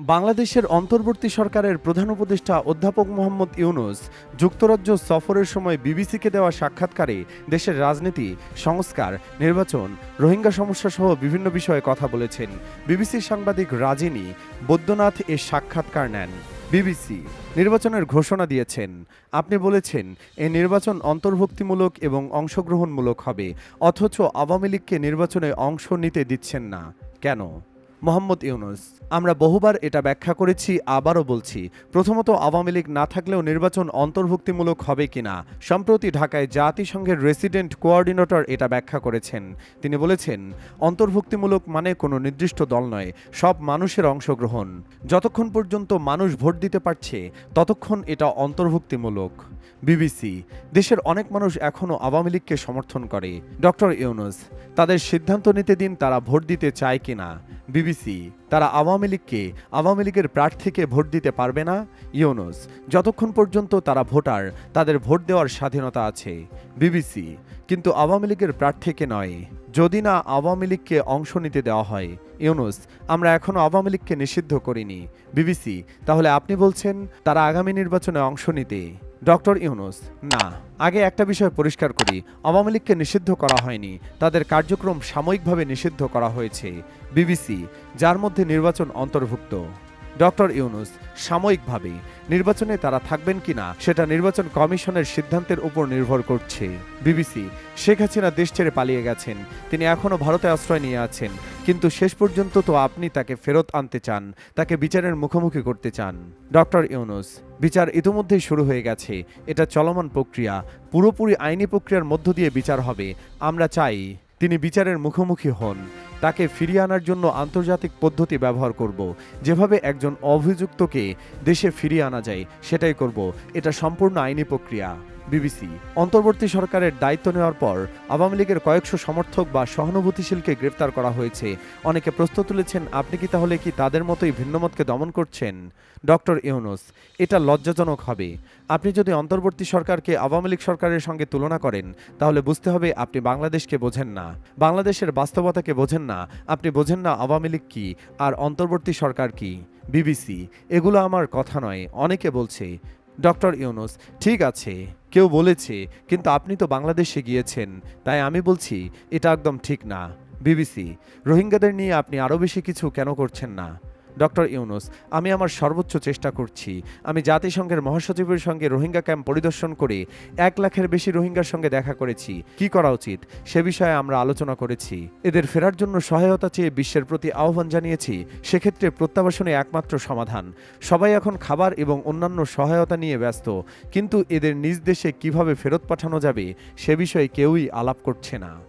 বাংলাদেশের অন্তর্বর্তী সরকারের প্রধান উপদেষ্টা অধ্যাপক মোহাম্মদ ইউনুস যুক্তরাজ্য সফরের সময় বিবিসিকে দেওয়া সাক্ষাৎকারে দেশের রাজনীতি, সংস্কার, নির্বাচন, রোহিঙ্গা সমস্যা সহ বিভিন্ন বিষয়ে কথা বলেছেন। বিবিসির সাংবাদিক রাজিনী বৈদ্যনাথ এ সাক্ষাৎকার নেন। বিবিসি নির্বাচনের ঘোষণা দিয়েছেন। আপনি বলেছেন, এ নির্বাচন অন্তর্ভুক্তিমূলক এবং অংশগ্রহণমূলক হবে, অথচ আওয়ামী লীগকে নির্বাচনে অংশ নিতে দিচ্ছেন না। কেন? মোহাম্মদ ইউনুস, আমরা বহুবার এটা ব্যাখ্যা করেছি, আবারও বলছি, প্রথমত আওয়ামী লীগ না থাকলেও নির্বাচন অন্তর্ভুক্তিমূলক হবে কিনা? সম্প্রতি ঢাকায় জাতিসংঘের রেসিডেন্ট কোঅর্ডিনেটর এটা ব্যাখ্যা করেছেন। তিনি বলেছেন, অন্তর্ভুক্তিমূলক মানে কোনো নির্দিষ্ট দল নয়, সব মানুষের অংশগ্রহণ। যতক্ষণ পর্যন্ত মানুষ ভোট দিতে পারছে, ততক্ষণ এটা অন্তর্ভুক্তিমূলক। বিবিসি, দেশের অনেক মানুষ এখনও আওয়ামী লীগকে সমর্থন করে। ডক্টর ইউনুস, তাদের সিদ্ধান্ত নিতে দিন তারা ভোট দিতে চায় কিনা? বিবিসি তারা আওয়ামী লীগকে আওয়ামী লীগের প্রার্থীকে ভোট দিতে পারবে না? ইউনুস, যতক্ষণ পর্যন্ত তারা ভোটার, তাদের ভোট দেওয়ার স্বাধীনতা আছে। বিবিসি কিন্তু আওয়ামী লীগের প্রার্থীকে নয়। যদি না আওয়ামী লীগকে অংশ নিতে দেওয়া হয়, ইউনুস, আমরা এখনও আওয়ামী লীগকে নিষিদ্ধ করিনি। বিবিসি তাহলে আপনি বলছেন তারা আগামী নির্বাচনে অংশ নিতে। ডক্টর ইউনুস না। আগে একটা বিষয় পরিষ্কার করি। আওয়ামী লীগকে নিষিদ্ধ করা হয়নি তাদের কার্যক্রম সাময়িকভাবে নিষিদ্ধ করা হয়েছে বিবিসি যার মধ্যে নির্বাচন অন্তর্ভুক্ত। ডক্টর ইউনুস সাময়িকভাবে নির্বাচনে তারা থাকবেন কিনা সেটা নির্বাচন কমিশনের সিদ্ধান্তের উপর নির্ভর করছে। বিবিসি শেখ হাসিনা দেশ ছেড়ে পালিয়ে গেছেন তিনি এখনও ভারতে আশ্রয় নিয়ে আছেন কিন্তু শেষ পর্যন্ত তো আপনি তাকে ফেরত আনতে চান, তাকে বিচারের মুখোমুখি করতে চান। ডক্টর ইউনুস, বিচার ইতিমধ্যেই শুরু হয়ে গেছে। এটা চলমান প্রক্রিয়া, পুরোপুরি আইনি প্রক্রিয়ার মধ্য দিয়ে বিচার হবে। আমরা চাই তিনি বিচারের মুখোমুখি হন। তাকে ফিরিয়ে আনার জন্য আন্তর্জাতিক পদ্ধতি ব্যবহার করব। যেভাবে একজন অভিযুক্তকে দেশে ফিরিয়ে আনা যায়, সেটাই করব। এটা সম্পূর্ণ আইনি প্রক্রিয়া। বিবিসি, অন্তর্বর্তী সরকারের দায়িত্ব নেওয়ার পর আওয়ামী লীগের কয়েকশো সমর্থক বা সহানুভূতিশীলকে গ্রেফতার করা হয়েছে। অনেকে প্রশ্ন তুলেছেন, আপনি কি তাহলে কি তাদের মতোই ভিন্নমতকে দমন করছেন? ডক্টর ইউনুস, এটা লজ্জাজনক হবে। আপনি যদি অন্তর্বর্তী সরকারকে আওয়ামী লীগ সরকারের সঙ্গে তুলনা করেন, তাহলে বুঝতে হবে আপনি বাংলাদেশকে বোঝেন না। বাংলাদেশের বাস্তবতাকে বোঝেন না, আপনি বোঝেন না আওয়ামী লীগ কি আর অন্তর্বর্তী সরকার কী। বিবিসি, এগুলো আমার কথা নয়, অনেকে বলছে ডক্টর ইউনুস, ঠিক আছে, কেউ বলেছে, কিন্তু আপনি তো বাংলাদেশে গিয়েছেন, তাই আমি বলছি, এটা একদম ঠিক না। বিবিসি, রোহিঙ্গাদের নিয়ে আপনি আরও বেশি কিছু কেন করছেন না? ডক্টর ইউনুস, আমি আমার সর্বোচ্চ চেষ্টা করছি। আমি জাতিসংঘের মহাসচিবের সঙ্গে রোহিঙ্গা ক্যাম্প পরিদর্শন করে এক লাখের বেশি রোহিঙ্গার সঙ্গে দেখা করেছি। কি করা উচিত? সে বিষয়ে আমরা আলোচনা করেছি। এদের ফেরার জন্য সহায়তা চেয়ে বিশ্বের প্রতি আহ্বান জানিয়েছি, সেক্ষেত্রে প্রত্যাবাসনে একমাত্র সমাধান। সবাই এখন খাবার এবং অন্যান্য সহায়তা নিয়ে ব্যস্ত, কিন্তু এদের নিজ দেশে কীভাবে ফেরত পাঠানো যাবে, সে বিষয়ে কেউই আলাপ করছে না।